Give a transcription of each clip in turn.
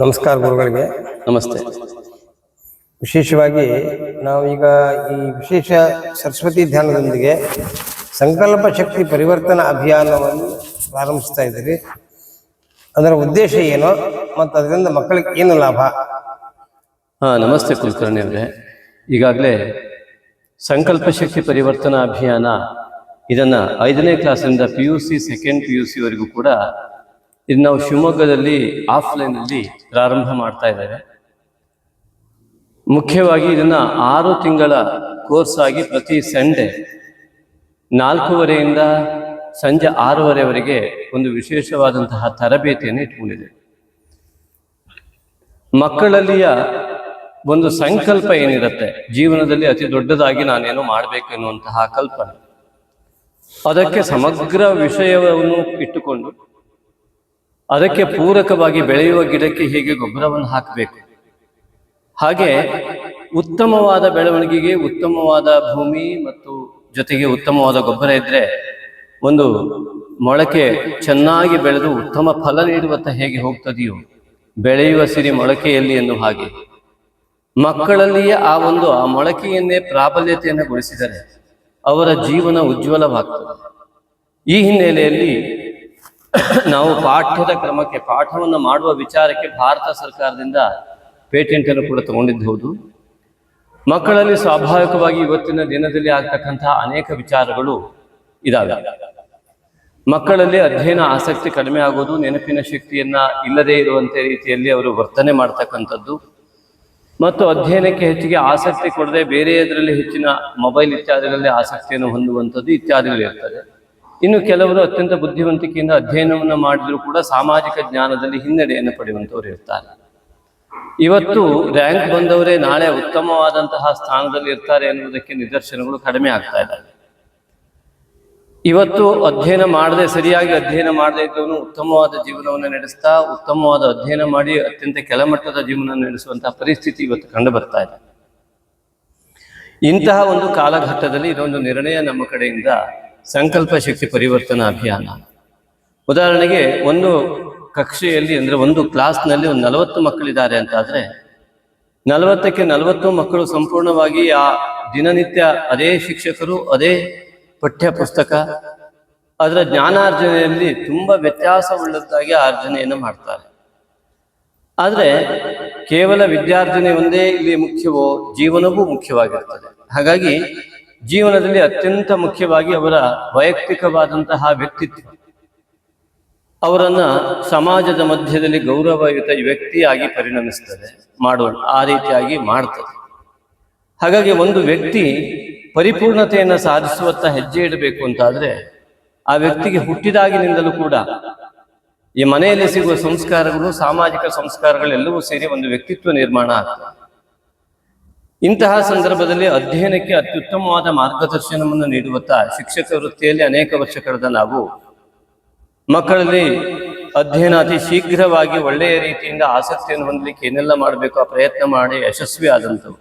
ನಮಸ್ಕಾರ ಗುರುಗಳಿಗೆ. ನಮಸ್ತೆ. ವಿಶೇಷವಾಗಿ ನಾವು ಈಗ ಈ ವಿಶೇಷ ಸರಸ್ವತಿ ಧ್ಯಾನದೊಂದಿಗೆ ಸಂಕಲ್ಪ ಶಕ್ತಿ ಪರಿವರ್ತನಾ ಅಭಿಯಾನವನ್ನು ಪ್ರಾರಂಭಿಸ್ತಾ ಇದ್ದೀರಿ ಅದರ ಉದ್ದೇಶ ಏನು ಮತ್ತು ಅದರಿಂದ ಮಕ್ಕಳಿಗೆ ಏನು ಲಾಭ? ಹಾಂ ನಮಸ್ತೆ ಕುಲಕರ್ಣಿ ಅವರೇ. ಈಗಾಗಲೇ ಸಂಕಲ್ಪ ಶಕ್ತಿ ಪರಿವರ್ತನಾ ಅಭಿಯಾನ ಇದನ್ನ ಐದನೇ ಕ್ಲಾಸಿಂದ P U C second P U ಸಿವರೆಗೂ ಕೂಡ ಇದು ನಾವು ಶಿವಮೊಗ್ಗದಲ್ಲಿ ಆಫ್ಲೈನ್ ಅಲ್ಲಿ ಪ್ರಾರಂಭ ಮಾಡ್ತಾ ಇದ್ದೇವೆ. ಮುಖ್ಯವಾಗಿ ಇದನ್ನ ಆರು ತಿಂಗಳ ಕೋರ್ಸ್ ಆಗಿ ಪ್ರತಿ ಸಂಡೆ ನಾಲ್ಕೂವರೆಯಿಂದ ಸಂಜೆ ಆರೂವರೆವರೆಗೆ ಒಂದು ವಿಶೇಷವಾದಂತಹ ತರಬೇತಿಯನ್ನು ಇಟ್ಕೊಂಡಿದೆ ಮಕ್ಕಳಲ್ಲಿಯ ಒಂದು ಸಂಕಲ್ಪ ಏನಿರುತ್ತೆ? ಜೀವನದಲ್ಲಿ ಅತಿ ದೊಡ್ಡದಾಗಿ ನಾನೇನು ಮಾಡಬೇಕು ಎನ್ನುವಂತಹ ಕಲ್ಪನೆ. ಅದಕ್ಕೆ ಸಮಗ್ರ ವಿಷಯವನ್ನು ಇಟ್ಟುಕೊಂಡು ಅದಕ್ಕೆ ಪೂರಕವಾಗಿ ಬೆಳೆಯುವ ಗಿಡಕ್ಕೆ ಹೇಗೆ ಗೊಬ್ಬರವನ್ನು ಹಾಕಬೇಕು. ಹಾಗೆ ಉತ್ತಮವಾದ ಬೆಳವಣಿಗೆಗೆ ಉತ್ತಮವಾದ ಭೂಮಿ ಮತ್ತು ಜೊತೆಗೆ ಉತ್ತಮವಾದ ಗೊಬ್ಬರ ಇದ್ರೆ ಒಂದು ಮೊಳಕೆ ಚೆನ್ನಾಗಿ ಬೆಳೆದು ಉತ್ತಮ ಫಲ ನೀಡುವತ್ತ ಹೇಗೆ ಹೋಗ್ತದೆಯೋ ಬೆಳೆಯುವ ಸಿರಿ ಮೊಳಕೆಯಲ್ಲಿ ಎಂದು ಹಾಗೆ. ಮಕ್ಕಳಲ್ಲಿಯೇ ಆ ಒಂದು ಆ ಮೊಳಕೆಯನ್ನೇ ಪ್ರಾಬಲ್ಯತೆಯನ್ನು ಗೊಳಿಸಿದರೆ ಅವರ ಜೀವನ ಉಜ್ವಲವಾಗ್ತದೆ. ಈ ಹಿನ್ನೆಲೆಯಲ್ಲಿ ನಾವು ಪಾಠ್ಯದ ಕ್ರಮಕ್ಕೆ, ಪಾಠವನ್ನು ಮಾಡುವ ವಿಚಾರಕ್ಕೆ ಭಾರತ ಸರ್ಕಾರದಿಂದ ಪೇಟೆಂಟ್ ಅನ್ನು ಕೂಡ ತಗೊಂಡಿದ್ದು ಹೌದು ಮಕ್ಕಳಲ್ಲಿ ಸ್ವಾಭಾವಿಕವಾಗಿ ಇವತ್ತಿನ ದಿನದಲ್ಲಿ ಆಗ್ತಕ್ಕಂತಹ ಅನೇಕ ವಿಚಾರಗಳು ಇದಾವೆ. ಮಕ್ಕಳಲ್ಲಿ ಅಧ್ಯಯನ ಆಸಕ್ತಿ ಕಡಿಮೆ ಆಗೋದು, ನೆನಪಿನ ಶಕ್ತಿಯನ್ನ ಇಲ್ಲದೇ ಇರುವಂತೆ ರೀತಿಯಲ್ಲಿ ಅವರು ವರ್ತನೆ ಮಾಡ್ತಕ್ಕಂಥದ್ದು. ಮತ್ತು ಅಧ್ಯಯನಕ್ಕೆ ಹೆಚ್ಚಿಗೆ ಆಸಕ್ತಿ ಕೊಡದೆ ಬೇರೆಯದರಲ್ಲಿ ಹೆಚ್ಚಿನ ಮೊಬೈಲ್ ಇತ್ಯಾದಿಗಳಲ್ಲಿ ಆಸಕ್ತಿಯನ್ನು ಹೊಂದುವಂಥದ್ದು ಇತ್ಯಾದಿಗಳು ಇರ್ತದೆ. ಇನ್ನು ಕೆಲವರು ಅತ್ಯಂತ ಬುದ್ಧಿವಂತಿಕೆಯಿಂದ ಅಧ್ಯಯನವನ್ನು ಮಾಡಿದರೂ ಕೂಡ ಸಾಮಾಜಿಕ ಜ್ಞಾನದಲ್ಲಿ ಹಿನ್ನಡೆಯನ್ನು ಪಡೆಯುವಂಥವ್ರು ಇರ್ತಾರೆ. ಇವತ್ತು ರ್ಯಾಂಕ್ ಬಂದವರೇ ನಾಳೆ ಉತ್ತಮವಾದಂತಹ ಸ್ಥಾನದಲ್ಲಿ ಇರ್ತಾರೆ ಎನ್ನುವುದಕ್ಕೆ ನಿದರ್ಶನಗಳು ಕಡಿಮೆ ಆಗ್ತಾ ಇದ್ದಾವೆ. ಇವತ್ತು ಅಧ್ಯಯನ ಮಾಡದೆ, ಸರಿಯಾಗಿ ಅಧ್ಯಯನ ಮಾಡದೇ ಇದ್ದವನು ಉತ್ತಮವಾದ ಜೀವನವನ್ನು ನಡೆಸ್ತಾ, ಉತ್ತಮವಾದ ಅಧ್ಯಯನ ಮಾಡಿ ಅತ್ಯಂತ ಕೆಳಮಟ್ಟದ ಜೀವನ ನಡೆಸುವಂತಹ ಪರಿಸ್ಥಿತಿ ಇವತ್ತು ಕಂಡು ಬರ್ತಾ ಇದೆ. ಇಂತಹ ಒಂದು ಕಾಲಘಟ್ಟದಲ್ಲಿ ಇದೊಂದು ನಿರ್ಣಯ ನಮ್ಮ ಕಡೆಯಿಂದ ಸಂಕಲ್ಪ ಶಕ್ತಿ ಪರಿವರ್ತನಾ ಅಭಿಯಾನ. ಉದಾಹರಣೆಗೆ ಒಂದು ಕಕ್ಷೆಯಲ್ಲಿ ಅಂದ್ರೆ ಒಂದು ಕ್ಲಾಸ್ನಲ್ಲಿ ಒಂದು ನಲವತ್ತು ಮಕ್ಕಳಿದ್ದಾರೆ ಅಂತ ಆದ್ರೆ ನಲವತ್ತಕ್ಕೆ ನಲವತ್ತು ಮಕ್ಕಳು ಸಂಪೂರ್ಣವಾಗಿ ಆ ದಿನನಿತ್ಯ ಅದೇ ಶಿಕ್ಷಕರು, ಅದೇ ಪಠ್ಯ ಪುಸ್ತಕ ಅದರ ಜ್ಞಾನಾರ್ಜನೆಯಲ್ಲಿ ತುಂಬಾ ವ್ಯತ್ಯಾಸವುಳ್ಳದ್ದಾಗಿ ಆರ್ಜನೆಯನ್ನು ಮಾಡ್ತಾರೆ. ಆದರೆ ಕೇವಲ ವಿದ್ಯಾರ್ಜನೆ ಒಂದೇ ಇಲ್ಲಿ ಮುಖ್ಯವೋ? ಜೀವನವೂ ಮುಖ್ಯವಾಗಿರ್ತದೆ. ಹಾಗಾಗಿ ಜೀವನದಲ್ಲಿ ಅತ್ಯಂತ ಮುಖ್ಯವಾಗಿ ಅವರ ವೈಯಕ್ತಿಕವಾದಂತಹ ವ್ಯಕ್ತಿತ್ವ. ಅವರನ್ನ ಸಮಾಜದ ಮಧ್ಯದಲ್ಲಿ ಗೌರವಯುತ ವ್ಯಕ್ತಿಯಾಗಿ ಪರಿಣಮಿಸ್ತದೆ ಮಾಡುವ ಆ ರೀತಿಯಾಗಿ ಮಾಡ್ತದೆ. ಹಾಗಾಗಿ ಒಂದು ವ್ಯಕ್ತಿ ಪರಿಪೂರ್ಣತೆಯನ್ನು ಸಾಧಿಸುವತ್ತ ಹೆಜ್ಜೆ ಇಡಬೇಕು ಅಂತಾದರೆ, ಆ ವ್ಯಕ್ತಿಗೆ ಹುಟ್ಟಿದಾಗಿನಿಂದಲೂ ಕೂಡ ಈ ಮನೆಯಲ್ಲಿ ಸಿಗುವ ಸಂಸ್ಕಾರಗಳು, ಸಾಮಾಜಿಕ ಸಂಸ್ಕಾರಗಳೆಲ್ಲವೂ ಸೇರಿ ಒಂದು ವ್ಯಕ್ತಿತ್ವ ನಿರ್ಮಾಣ ಆಗ್ತದೆ. ಇಂತಹ ಸಂದರ್ಭದಲ್ಲಿ ಅಧ್ಯಯನಕ್ಕೆ ಅತ್ಯುತ್ತಮವಾದ ಮಾರ್ಗದರ್ಶನವನ್ನು ನೀಡುವತ್ತ ಶಿಕ್ಷಕ ವೃತ್ತಿಯಲ್ಲಿ ಅನೇಕ ವರ್ಷ ಕಳೆದ ನಾವು. ಮಕ್ಕಳಲ್ಲಿ ಅಧ್ಯಯನ ಅತಿ ಶೀಘ್ರವಾಗಿ ಒಳ್ಳೆಯ ರೀತಿಯಿಂದ ಆಸಕ್ತಿಯನ್ನು ಹೊಂದಲಿಕ್ಕೆ ಏನೆಲ್ಲ ಮಾಡಬೇಕು, ಆ ಪ್ರಯತ್ನ ಮಾಡಿ ಯಶಸ್ವಿ ಆದಂಥವು.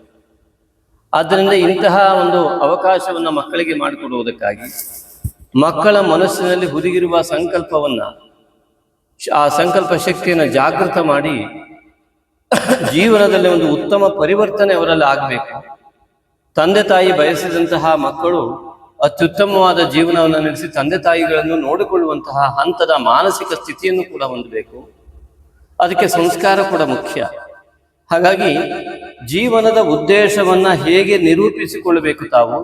ಆದ್ದರಿಂದ ಇಂತಹ ಒಂದು ಅವಕಾಶವನ್ನು ಮಕ್ಕಳಿಗೆ ಮಾಡಿಕೊಡುವುದಕ್ಕಾಗಿ ಮಕ್ಕಳ ಮನಸ್ಸಿನಲ್ಲಿ ಹುದುಗಿರುವ ಸಂಕಲ್ಪವನ್ನು, ಆ ಸಂಕಲ್ಪ ಶಕ್ತಿಯನ್ನು ಜಾಗೃತ ಮಾಡಿ ಜೀವನದಲ್ಲಿ ಒಂದು ಉತ್ತಮ ಪರಿವರ್ತನೆ ಅವರಲ್ಲಿ ಆಗಬೇಕು. ತಂದೆ ತಾಯಿ ಬಯಸಿದಂತಹ ಮಕ್ಕಳು ಅತ್ಯುತ್ತಮವಾದ ಜೀವನವನ್ನು ನಡೆಸಿ ತಂದೆ ತಾಯಿಗಳನ್ನು ನೋಡಿಕೊಳ್ಳುವಂತಹ ಹಂತದ ಮಾನಸಿಕ ಸ್ಥಿತಿಯನ್ನು ಕೂಡ ಹೊಂದಬೇಕು. ಅದಕ್ಕೆ ಸಂಸ್ಕಾರ ಕೂಡ ಮುಖ್ಯ. ಹಾಗಾಗಿ ಜೀವನದ ಉದ್ದೇಶವನ್ನ ಹೇಗೆ ನಿರೂಪಿಸಿಕೊಳ್ಳಬೇಕು ತಾವು,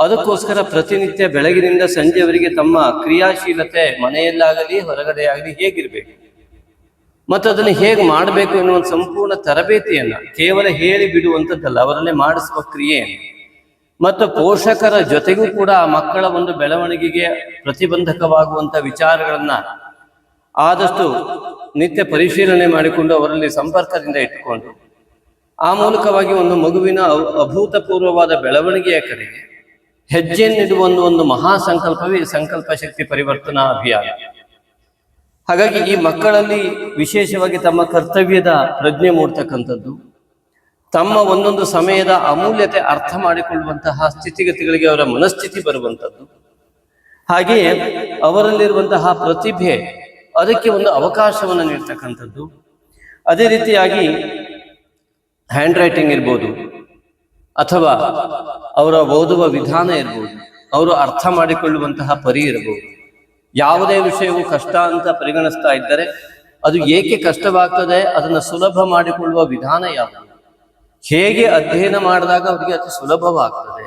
ಅದಕ್ಕೋಸ್ಕರ ಪ್ರತಿನಿತ್ಯ ಬೆಳಗಿನಿಂದ ಸಂಜೆವರೆಗೆ ತಮ್ಮ ಕ್ರಿಯಾಶೀಲತೆ ಮನೆಯಲ್ಲಾಗಲಿ ಹೊರಗಡೆ ಆಗಲಿ ಹೇಗಿರ್ಬೇಕು? ಮತ್ತು ಅದನ್ನು ಹೇಗೆ ಮಾಡಬೇಕು ಎನ್ನುವ ಸಂಪೂರ್ಣ ತರಬೇತಿಯನ್ನು ಕೇವಲ ಹೇಳಿ ಬಿಡುವಂಥದ್ದಲ್ಲ ಅವರಲ್ಲೇ ಮಾಡಿಸುವ ಕ್ರಿಯೆ. ಮತ್ತು ಪೋಷಕರ ಜೊತೆಗೂ ಕೂಡ ಆ ಮಕ್ಕಳ ಒಂದು ಬೆಳವಣಿಗೆಗೆ ಪ್ರತಿಬಂಧಕವಾಗುವಂಥ ವಿಚಾರಗಳನ್ನು ಆದಷ್ಟು ನಿತ್ಯ ಪರಿಶೀಲನೆ ಮಾಡಿಕೊಂಡು ಅವರಲ್ಲಿ ಸಂಪರ್ಕದಿಂದ ಇಟ್ಟುಕೊಂಡು, ಆ ಮೂಲಕವಾಗಿ ಒಂದು ಮಗುವಿನ ಅಭ- ಅಭೂತಪೂರ್ವವಾದ ಬೆಳವಣಿಗೆಯ ಕಡೆಗೆ ಹೆಜ್ಜೆಯನ್ನಿಡುವ ಒಂದು ಒಂದು ಮಹಾ ಸಂಕಲ್ಪವೇ ಸಂಕಲ್ಪ ಶಕ್ತಿ ಪರಿವರ್ತನಾ ಅಭಿಯಾನ. ಹಾಗಾಗಿ ಈ ಮಕ್ಕಳಲ್ಲಿ ವಿಶೇಷವಾಗಿ ತಮ್ಮ ಕರ್ತವ್ಯದ ಪ್ರಜ್ಞೆ ಮೂಡ್ತಕ್ಕಂಥದ್ದು. ತಮ್ಮ ಒಂದೊಂದು ಸಮಯದ ಅಮೂಲ್ಯತೆ ಅರ್ಥ ಮಾಡಿಕೊಳ್ಳುವಂತಹ ಸ್ಥಿತಿಗತಿಗಳಿಗೆ ಅವರ ಮನಸ್ಥಿತಿ ಬರುವಂಥದ್ದು. ಹಾಗೆಯೇ ಅವರಲ್ಲಿರುವಂತಹ ಪ್ರತಿಭೆ ಅದಕ್ಕೆ ಒಂದು ಅವಕಾಶವನ್ನು ನೀಡ್ತಕ್ಕಂಥದ್ದು. ಅದೇ ರೀತಿಯಾಗಿ ಹ್ಯಾಂಡ್ ರೈಟಿಂಗ್ ಇರ್ಬೋದು, ಅಥವಾ ಅವರ ಓದುವ ವಿಧಾನ ಇರ್ಬೋದು, ಅವರು ಅರ್ಥ ಮಾಡಿಕೊಳ್ಳುವಂತಹ ಪರಿ ಇರಬಹುದು ಯಾವುದೇ ವಿಷಯವು ಕಷ್ಟ ಅಂತ ಪರಿಗಣಿಸ್ತಾ ಇದ್ದರೆ ಅದು ಏಕೆ ಕಷ್ಟವಾಗ್ತದೆ, ಅದನ್ನು ಸುಲಭ ಮಾಡಿಕೊಳ್ಳುವ ವಿಧಾನ ಯಾವುದು? ಹೇಗೆ ಅಧ್ಯಯನ ಮಾಡಿದಾಗ ಅವರಿಗೆ ಅತಿ ಸುಲಭವಾಗ್ತದೆ?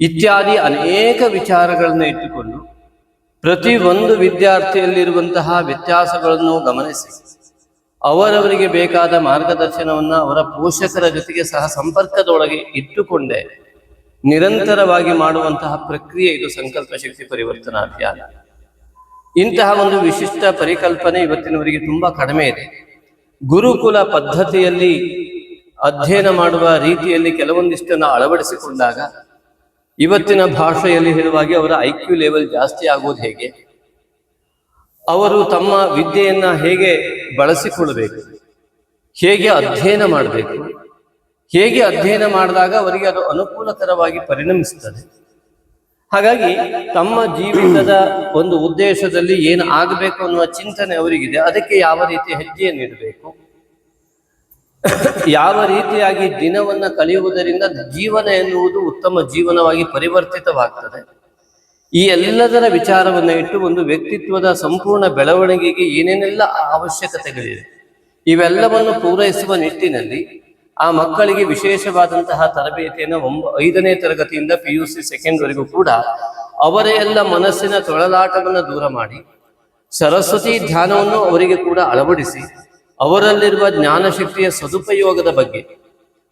ಇತ್ಯಾದಿ ಅನೇಕ ವಿಚಾರಗಳನ್ನು ಇಟ್ಟುಕೊಂಡು ಪ್ರತಿ ಒಂದು ವಿದ್ಯಾರ್ಥಿಯಲ್ಲಿರುವಂತಹ ವ್ಯತ್ಯಾಸಗಳನ್ನು ಗಮನಿಸಿ, ಅವರವರಿಗೆ ಬೇಕಾದ ಮಾರ್ಗದರ್ಶನವನ್ನು ಅವರ ಪೋಷಕರ ಜೊತೆಗೆ ಸಹ ಸಂಪರ್ಕದೊಳಗೆ ಇಟ್ಟುಕೊಂಡೇ ನಿರಂತರವಾಗಿ ಮಾಡುವಂತಹ ಪ್ರಕ್ರಿಯೆ ಇದು ಸಂಕಲ್ಪ ಶಕ್ತಿ ಪರಿವರ್ತನಾ ಅಭಿಯಾನ. ಇಂತಹ ಒಂದು ವಿಶಿಷ್ಟ ಪರಿಕಲ್ಪನೆ ಇವತ್ತಿನವರಿಗೆ ತುಂಬಾ ಕಡಿಮೆ ಇದೆ. ಗುರುಕುಲ ಪದ್ಧತಿಯಲ್ಲಿ ಅಧ್ಯಯನ ಮಾಡುವ ರೀತಿಯಲ್ಲಿ ಕೆಲವೊಂದಿಷ್ಟನ್ನು ಅಳವಡಿಸಿಕೊಂಡಾಗ ಇವತ್ತಿನ ಭಾಷೆಯಲ್ಲಿ ಹೇಳುವಾಗೆ ಅವರ ಐ ಕ್ಯೂ ಲೆವೆಲ್ ಜಾಸ್ತಿ ಆಗೋದು ಹೇಗೆ? ಅವರು ತಮ್ಮ ವಿದ್ಯೆಯನ್ನ ಹೇಗೆ ಬಳಸಿಕೊಳ್ಳಬೇಕು? ಹೇಗೆ ಅಧ್ಯಯನ ಮಾಡಬೇಕು? ಹೇಗೆ ಅಧ್ಯಯನ ಮಾಡಿದಾಗ ಅವರಿಗೆ ಅದು ಅನುಕೂಲಕರವಾಗಿ ಪರಿಣಮಿಸ್ತದೆ? ಹಾಗಾಗಿ ತಮ್ಮ ಜೀವಿತದ ಒಂದು ಉದ್ದೇಶದಲ್ಲಿ ಏನು ಆಗಬೇಕು ಅನ್ನುವ ಚಿಂತನೆ ಅವರಿಗಿದೆ. ಅದಕ್ಕೆ ಯಾವ ರೀತಿ ಹೆಜ್ಜೆ ನೀಡಬೇಕು? ಯಾವ ರೀತಿಯಾಗಿ ದಿನವನ್ನ ಕಳೆಯುವುದರಿಂದ ಜೀವನ ಎನ್ನುವುದು ಉತ್ತಮ ಜೀವನವಾಗಿ ಪರಿವರ್ತಿತವಾಗ್ತದೆ. ಈ ಎಲ್ಲದರ ವಿಚಾರವನ್ನ ಇಟ್ಟು ಒಂದು ವ್ಯಕ್ತಿತ್ವದ ಸಂಪೂರ್ಣ ಬೆಳವಣಿಗೆಗೆ ಏನೇನೆಲ್ಲ ಅವಶ್ಯಕತೆಗಳಿವೆ, ಇವೆಲ್ಲವನ್ನು ಪೂರೈಸುವ ನಿಟ್ಟಿನಲ್ಲಿ ಆ ಮಕ್ಕಳಿಗೆ ವಿಶೇಷವಾದಂತಹ ತರಬೇತಿಯನ್ನು ಒಂಬ, ಐದನೇ ತರಗತಿಯಿಂದ ಪಿ ಯು ಸಿ ಸೆಕೆಂಡ್ ವರೆಗೂ ಕೂಡ ಅವರ ಎಲ್ಲ ಮನಸ್ಸಿನ ತೊಳಲಾಟವನ್ನು ದೂರ ಮಾಡಿ, ಸರಸ್ವತಿ ಧ್ಯಾನವನ್ನು ಅವರಿಗೆ ಕೂಡ ಅಳವಡಿಸಿ, ಅವರಲ್ಲಿರುವ ಜ್ಞಾನಶಕ್ತಿಯ ಸದುಪಯೋಗದ ಬಗ್ಗೆ,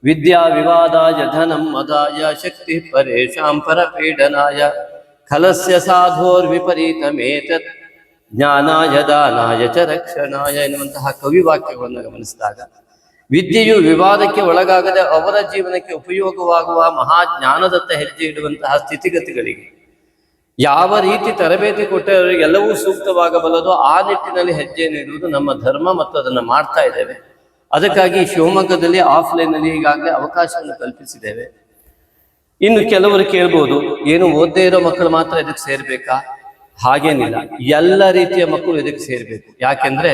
ವಿದ್ಯಾ ವಿವಾದ ಯಧನಂ ಮದಾಯ ಶಕ್ತಿ ಪರೇಶಾಂ ಪರಪೀಡನಾಯ, ಖಲಸ್ಯ ಸಾಧೋರ್ ವಿಪರೀತ ಮೇತ ಜ್ಞಾನಾಯ ದಾನಾಯ ಚ ರಕ್ಷಣಾಯ ಎನ್ನುವಂತಹ ಕವಿವಾಕ್ಯಗಳನ್ನು ಗಮನಿಸಿದಾಗ ವಿದ್ಯೆಯು ವಿವಾದಕ್ಕೆ ಒಳಗಾಗದೆ ಅವರ ಜೀವನಕ್ಕೆ ಉಪಯೋಗವಾಗುವ ಮಹಾಜ್ಞಾನದತ್ತ ಹೆಜ್ಜೆ ಇಡುವಂತಹ ಸ್ಥಿತಿಗತಿಗಳಿಗೆ. ಯಾವ ರೀತಿ ತರಬೇತಿ ಕೊಟ್ಟರೆ ಎಲ್ಲವೂ ಸೂಕ್ತವಾಗಬಲ್ಲದೋ ಆ ನಿಟ್ಟಿನಲ್ಲಿ ಹೆಜ್ಜೆ ನೀಡುವುದು ನಮ್ಮ ಧರ್ಮ ಮತ್ತು ಅದನ್ನು ಮಾಡ್ತಾ ಇದ್ದೇವೆ. ಅದಕ್ಕಾಗಿ ಶಿವಮೊಗ್ಗದಲ್ಲಿ ಆಫ್ಲೈನ್ ಅಲ್ಲಿ ಈಗಾಗಲೇ ಅವಕಾಶವನ್ನು ಕಲ್ಪಿಸಿದ್ದೇವೆ. ಇನ್ನು ಕೆಲವರು ಕೇಳ್ಬೋದು, ಏನು ಓದದೇ ಇರೋ ಮಕ್ಕಳು ಮಾತ್ರ ಇದಕ್ಕೆ ಸೇರ್ಬೇಕಾ? ಹಾಗೇನಿಲ್ಲ. ಎಲ್ಲ ರೀತಿಯ ಮಕ್ಕಳು ಇದಕ್ಕೆ ಸೇರ್ಬೇಕು. ಯಾಕೆಂದ್ರೆ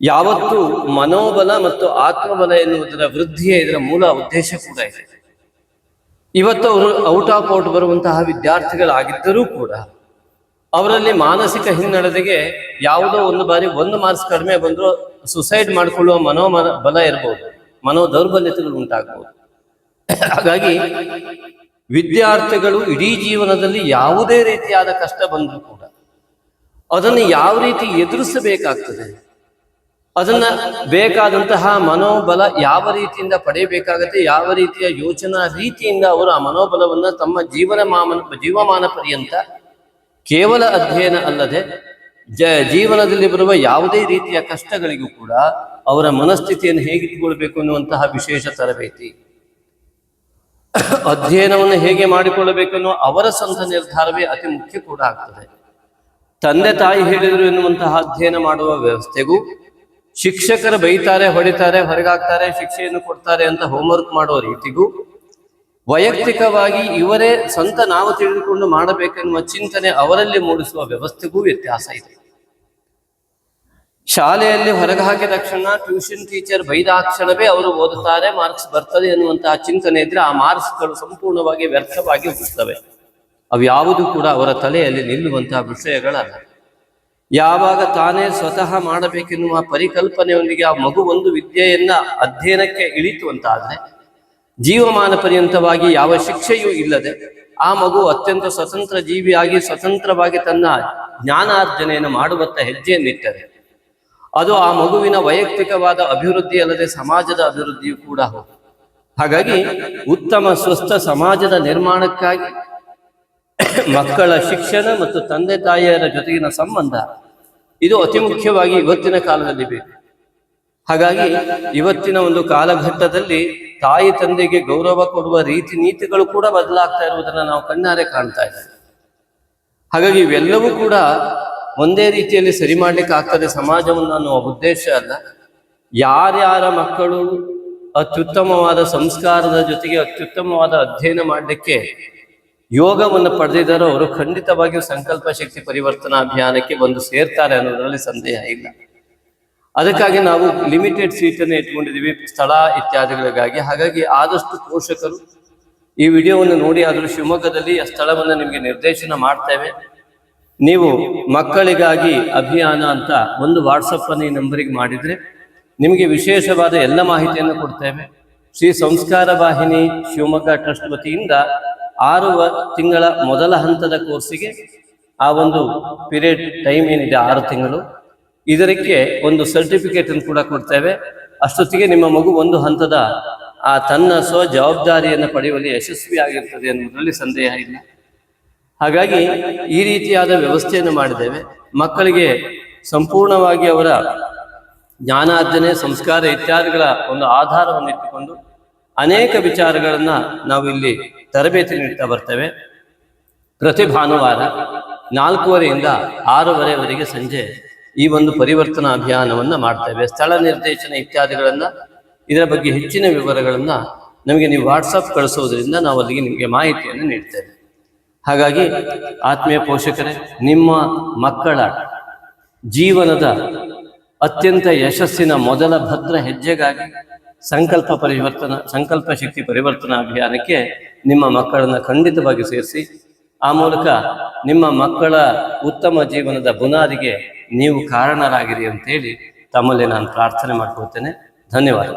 ಯಾವತ್ತು ಮನೋಬಲ ಮತ್ತು ಆತ್ಮಬಲ ಎನ್ನುವುದರ ವೃದ್ಧಿಯೇ ಇದರ ಮೂಲ ಉದ್ದೇಶ ಕೂಡ ಇದೆ. ಇವತ್ತು ಅವರು ಔಟ್ ಆಫ್ ಔಟ್ ಬರುವಂತಹ ವಿದ್ಯಾರ್ಥಿಗಳಾಗಿದ್ದರೂ ಕೂಡ ಅವರಲ್ಲಿ ಮಾನಸಿಕ ಹಿನ್ನಡೆಗೆ ಯಾವುದೋ ಒಂದು ಬಾರಿ ಒಂದು ಮಾರ್ಕ್ಸ್ ಕಡಿಮೆ ಬಂದರೂ ಸುಸೈಡ್ ಮಾಡಿಕೊಳ್ಳುವ ಮನೋಮನ, ಬಲ ಇರಬಹುದು ಮನೋ ದೌರ್ಬಲ್ಯತೆಗಳು ಉಂಟಾಗಬಹುದು ಹಾಗಾಗಿ ವಿದ್ಯಾರ್ಥಿಗಳು ಇಡೀ ಜೀವನದಲ್ಲಿ ಯಾವುದೇ ರೀತಿಯಾದ ಕಷ್ಟ ಬಂದರೂ ಕೂಡ ಅದನ್ನು ಯಾವ ರೀತಿ ಎದುರಿಸಬೇಕಾಗ್ತದೆ? ಅದನ್ನ ಬೇಕಾದಂತಹ ಮನೋಬಲ ಯಾವ ರೀತಿಯಿಂದ ಪಡೆಯಬೇಕಾಗತ್ತೆ, ಯಾವ ರೀತಿಯ ಯೋಚನಾ ರೀತಿಯಿಂದ ಅವರು ಆ ಮನೋಬಲವನ್ನ ತಮ್ಮ ಜೀವನ ಮಾಮನ, ಜೀವಮಾನ ಪರ್ಯಂತ ಕೇವಲ ಅಧ್ಯಯನ ಅಲ್ಲದೆ ಜ, ಜೀವನದಲ್ಲಿ ಬರುವ ಯಾವುದೇ ರೀತಿಯ ಕಷ್ಟಗಳಿಗೂ ಕೂಡ ಅವರ ಮನಸ್ಥಿತಿಯನ್ನು ಹೇಗಿಟ್ಟುಕೊಳ್ಬೇಕು ಅನ್ನುವಂತಹ ವಿಶೇಷ ತರಬೇತಿ. ಅಧ್ಯಯನವನ್ನು ಹೇಗೆ ಮಾಡಿಕೊಳ್ಳಬೇಕು ಅನ್ನುವ ಅವರ ಸ್ವಂತ ನಿರ್ಧಾರವೇ ಅತಿ ಮುಖ್ಯ ಕೂಡ ಆಗ್ತದೆ. ತಂದೆ ತಾಯಿ ಹೇಳಿದರು ಎನ್ನುವಂತಹ ಅಧ್ಯಯನ ಮಾಡುವ ವ್ಯವಸ್ಥೆಗೂ ಶಿಕ್ಷಕರು ಬೈತಾರೆ, ಹೊಡಿತಾರೆ ಹೊರಗಾಕ್ತಾರೆ ಶಿಕ್ಷೆಯನ್ನು ಕೊಡ್ತಾರೆ ಅಂತ ಹೋಮ್ವರ್ಕ್ ಮಾಡುವ ರೀತಿಗೂ ವೈಯಕ್ತಿಕವಾಗಿ ಇವರೇ ಸ್ವಂತ ನಾವು ತಿಳಿದುಕೊಂಡು ಮಾಡಬೇಕೆನ್ನುವ ಚಿಂತನೆ ಅವರಲ್ಲಿ ಮೂಡಿಸುವ ವ್ಯವಸ್ಥೆಗೂ ವ್ಯತ್ಯಾಸ ಇದೆ. ಶಾಲೆಯಲ್ಲಿ ಹೊರಗೆ ಹಾಕಿದ ತಕ್ಷಣ ಟ್ಯೂಷನ್ ಟೀಚರ್ ಬೈದಾಕ್ಷಣವೇ ಅವರು ಓದುತ್ತಾರೆ ಮಾರ್ಕ್ಸ್ ಬರ್ತದೆ ಎನ್ನುವಂತಹ ಚಿಂತನೆ ಇದ್ರೆ ಆ ಮಾರ್ಕ್ಸ್ಗಳು ಸಂಪೂರ್ಣವಾಗಿ ವ್ಯರ್ಥವಾಗಿ ಹೋಗುತ್ತವೆ ಅವ್ಯಾವುದು ಕೂಡ ಅವರ ತಲೆಯಲ್ಲಿ ನಿಲ್ಲುವಂತಹ ವಿಷಯಗಳಲ್ಲ. ಯಾವಾಗ ತಾನೇ ಸ್ವತಃ ಮಾಡಬೇಕೆನ್ನುವ ಪರಿಕಲ್ಪನೆಯೊಂದಿಗೆ ಆ ಮಗು ಒಂದು ವಿದ್ಯೆಯನ್ನ ಅಧ್ಯಯನಕ್ಕೆ ಇಳಿತು ಅಂತಾದ್ರೆ, ಜೀವಮಾನ ಪರ್ಯಂತವಾಗಿ ಯಾವ ಶಿಕ್ಷೆಯೂ ಇಲ್ಲದೆ ಆ ಮಗು ಅತ್ಯಂತ ಸ್ವತಂತ್ರ ಜೀವಿಯಾಗಿ ಸ್ವತಂತ್ರವಾಗಿ ತನ್ನ ಜ್ಞಾನಾರ್ಜನೆಯನ್ನು ಮಾಡುವತ್ತ ಹೆಜ್ಜೆಯನ್ನಿಟ್ಟರೆ, ಅದು ಆ ಮಗುವಿನ ವೈಯಕ್ತಿಕವಾದ ಅಭಿವೃದ್ಧಿ ಅಲ್ಲದೆ ಸಮಾಜದ ಅಭಿವೃದ್ಧಿಯೂ ಕೂಡ ಹೋಗುತ್ತೆ ಹಾಗಾಗಿ ಉತ್ತಮ ಸ್ವಸ್ಥ ಸಮಾಜದ ನಿರ್ಮಾಣಕ್ಕಾಗಿ ಮಕ್ಕಳ ಶಿಕ್ಷಣ ಮತ್ತು ತಂದೆ ತಾಯಿಯರ ಜೊತೆಗಿನ ಸಂಬಂಧ ಇದು ಅತಿ ಮುಖ್ಯವಾಗಿ ಇವತ್ತಿನ ಕಾಲದಲ್ಲಿ ಬೇಕು. ಹಾಗಾಗಿ ಇವತ್ತಿನ ಒಂದು ಕಾಲಘಟ್ಟದಲ್ಲಿ ತಾಯಿ ತಂದೆಗೆ ಗೌರವ ಕೊಡುವ ರೀತಿ ನೀತಿಗಳು ಕೂಡ ಬದಲಾಗ್ತಾ ಇರುವುದನ್ನು ನಾವು ಕಣ್ಣಾರೆ ಕಾಣ್ತಾ ಇದ್ದೇವೆ. ಹಾಗಾಗಿ ಇವೆಲ್ಲವೂ ಕೂಡ ಒಂದೇ ರೀತಿಯಲ್ಲಿ ಸರಿ ಮಾಡ್ಲಿಕ್ಕೆ ಆಗ್ತದೆ ಸಮಾಜವನ್ನು ಅನ್ನುವ ಉದ್ದೇಶ ಅಲ್ಲ. ಯಾರ್ಯಾರ ಮಕ್ಕಳು ಅತ್ಯುತ್ತಮವಾದ ಸಂಸ್ಕಾರದ ಜೊತೆಗೆ ಅತ್ಯುತ್ತಮವಾದ ಅಧ್ಯಯನ ಮಾಡಲಿಕ್ಕೆ ಯೋಗವನ್ನು ಪಡೆದಿದ್ದಾರೋ ಅವರು ಖಂಡಿತವಾಗಿಯೂ ಸಂಕಲ್ಪ ಶಕ್ತಿ ಪರಿವರ್ತನಾ ಅಭಿಯಾನಕ್ಕೆ ಬಂದು ಸೇರ್ತಾರೆ ಅನ್ನೋದರಲ್ಲಿ ಸಂದೇಹ ಇಲ್ಲ. ಅದಕ್ಕಾಗಿ ನಾವು ಲಿಮಿಟೆಡ್ ಸೀಟನ್ನು ಇಟ್ಕೊಂಡಿದ್ದೀವಿ, ಸ್ಥಳ ಇತ್ಯಾದಿಗಳಿಗಾಗಿ. ಹಾಗಾಗಿ ಆದಷ್ಟು ಪೋಷಕರು ಈ ವಿಡಿಯೋವನ್ನು ನೋಡಿ, ಆದರೂ ಶಿವಮೊಗ್ಗದಲ್ಲಿ ಆ ಸ್ಥಳವನ್ನು ನಿಮಗೆ ನಿರ್ದೇಶನ ಮಾಡ್ತೇವೆ. ನೀವು ಮಕ್ಕಳಿಗಾಗಿ ಅಭಿಯಾನ ಅಂತ ಒಂದು ವಾಟ್ಸಪ್ಪನ್ನು ಈ ನಂಬರಿಗೆ ಮಾಡಿದ್ರೆ ನಿಮಗೆ ವಿಶೇಷವಾದ ಎಲ್ಲ ಮಾಹಿತಿಯನ್ನು ಕೊಡ್ತೇವೆ. ಶ್ರೀ ಸಂಸ್ಕಾರ ವಾಹಿನಿ ಶಿವಮೊಗ್ಗ ಟ್ರಸ್ಟ್ ವತಿಯಿಂದ ಆರು ತಿಂಗಳ ಮೊದಲ ಹಂತದ ಕೋರ್ಸಿಗೆ ಆ ಒಂದು ಪಿರಿಯಡ್ ಟೈಮ್ ಏನಿದೆ, ಆರು ತಿಂಗಳು. ಇದಕ್ಕೆ ಒಂದು ಸರ್ಟಿಫಿಕೇಟ್ ಅನ್ನು ಕೂಡ ಕೊಡ್ತೇವೆ. ಅಷ್ಟೊತ್ತಿಗೆ ನಿಮ್ಮ ಮಗು ಒಂದು ಹಂತದ ಆ ತನ್ನ ಸ್ವ ಜವಾಬ್ದಾರಿಯನ್ನು ಪಡೆಯುವಲ್ಲಿ ಯಶಸ್ವಿಯಾಗಿರ್ತದೆ ಎನ್ನುವುದರಲ್ಲಿ ಸಂದೇಹ ಇಲ್ಲ. ಹಾಗಾಗಿ ಈ ರೀತಿಯಾದ ವ್ಯವಸ್ಥೆಯನ್ನು ಮಾಡಿದ್ದೇವೆ. ಮಕ್ಕಳಿಗೆ ಸಂಪೂರ್ಣವಾಗಿ ಅವರ ಜ್ಞಾನಾರ್ಜನೆ, ಸಂಸ್ಕಾರ ಇತ್ಯಾದಿಗಳ ಒಂದು ಆಧಾರವನ್ನು ಇಟ್ಟುಕೊಂಡು ಅನೇಕ ವಿಚಾರಗಳನ್ನ ನಾವು ಇಲ್ಲಿ ತರಬೇತಿ ನೀಡ್ತಾ ಬರ್ತೇವೆ. ಪ್ರತಿ ಭಾನುವಾರ ನಾಲ್ಕೂವರೆಯಿಂದ ಆರೂವರೆವರೆಗೆ ಸಂಜೆ ಈ ಒಂದು ಪರಿವರ್ತನಾ ಅಭಿಯಾನವನ್ನು ಮಾಡ್ತೇವೆ. ಸ್ಥಳ ನಿರ್ದೇಶನ ಇತ್ಯಾದಿಗಳನ್ನ, ಇದರ ಬಗ್ಗೆ ಹೆಚ್ಚಿನ ವಿವರಗಳನ್ನ ನಮಗೆ ನೀವು ವಾಟ್ಸಪ್ ಕಳಿಸೋದ್ರಿಂದ ನಾವು ಅಲ್ಲಿಗೆ ನಿಮಗೆ ಮಾಹಿತಿಯನ್ನು ನೀಡ್ತೇವೆ. ಹಾಗಾಗಿ ಆತ್ಮೀಯ ಪೋಷಕರೇ, ನಿಮ್ಮ ಮಕ್ಕಳ ಜೀವನದ ಅತ್ಯಂತ ಯಶಸ್ಸಿನ ಮೊದಲ ಭದ್ರ ಹೆಜ್ಜೆಗಾಗಿ ಸಂಕಲ್ಪ ಪರಿವರ್ತನ, ಸಂಕಲ್ಪ ಶಕ್ತಿ ಪರಿವರ್ತನಾ ಅಭಿಯಾನಕ್ಕೆ ನಿಮ್ಮ ಮಕ್ಕಳನ್ನು ಖಂಡಿತವಾಗಿ ಸೇರಿಸಿ, ಆ ಮೂಲಕ ನಿಮ್ಮ ಮಕ್ಕಳ ಉತ್ತಮ ಜೀವನದ ಬುನಾದಿಗೆ ನೀವು ಕಾರಣರಾಗಿರಿ ಅಂತೇಳಿ ತಮ್ಮಲ್ಲಿ ನಾನು ಪ್ರಾರ್ಥನೆ ಮಾಡ್ಕೊಳ್ತೇನೆ. ಧನ್ಯವಾದ